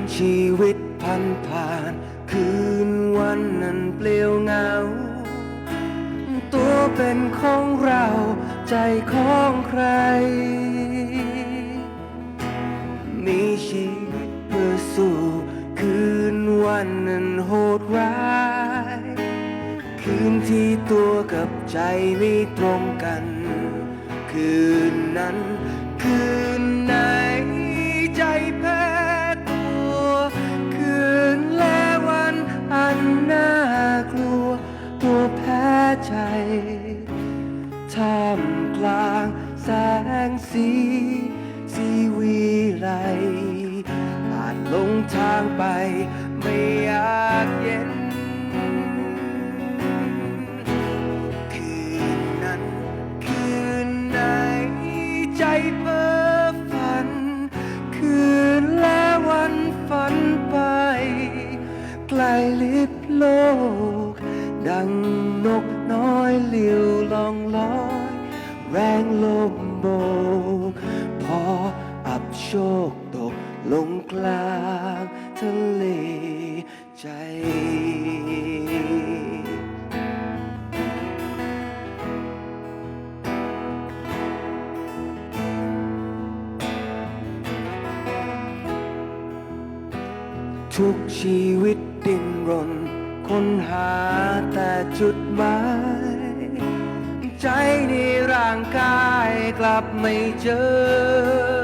อนชีวิตพันผ่าน คืนวันนั้นเปลี่ยวเหงา ตัวเป็นของเราใจของใคร มีชีวิตเพื่อสู้คืนวันนั้นโหดร้าย คืนที่ตัวกับใจไม่ตรงกัน คืนนั้น คืนไหน สีสีวีไลอาจลงทางไปไม่อยากเย็น คืนนั้นคืนไหนใจเพ้อฝัน คืนและวันฝันไป ไกลลิบโลก ดังนกน้อยเลี้ยวลองลอย แรงลมโบ โชคตกลงกลางทะเลใจ ทุกชีวิตดิ้นรนค้นหาแต่จุดหมาย ใจในร่างกายกลับไม่เจอ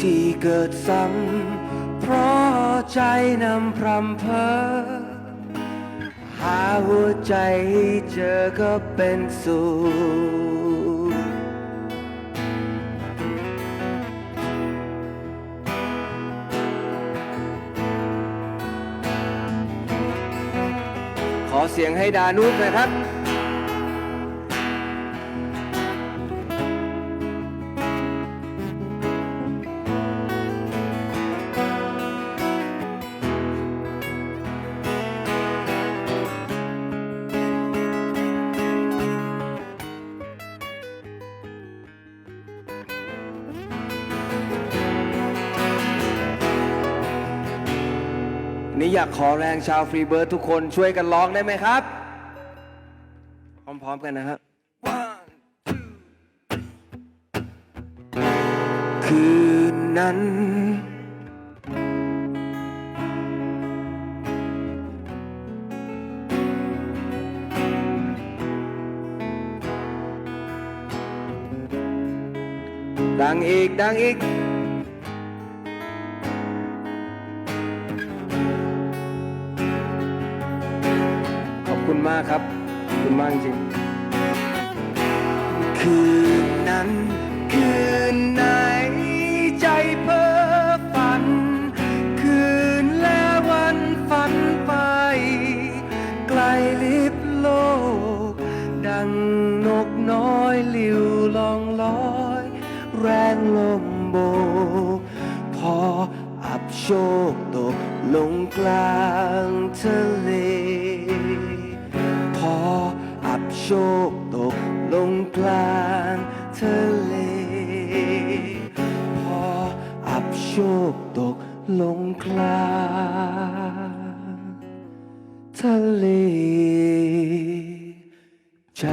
ที่เกิดซ้ำเพราะใจนำพรำเพอ หาหัวใจเจอก็เป็นสุขขอเสียงให้ดานุษน่อยครับ นี่อยากขอแรงชาวฟรีเบิร์ดทุกคนช่วยกันร้องได้ไหมครับ พร้อมๆกันนะครับ คืนนั้น ดังอีก ดังอีกากครับขอบคุณมากจริงคืนนั้น คืนไหนใจเพ้อฝัน คืนและวันฝันไป ไกลลิบโลก ดังนกน้อยลิวลองลอย แรงลมโบกพออับโชคตกลงกลางทะเล ชคตกลงกลางทะเล พออับโชคตกลงกลางทะเล ใจ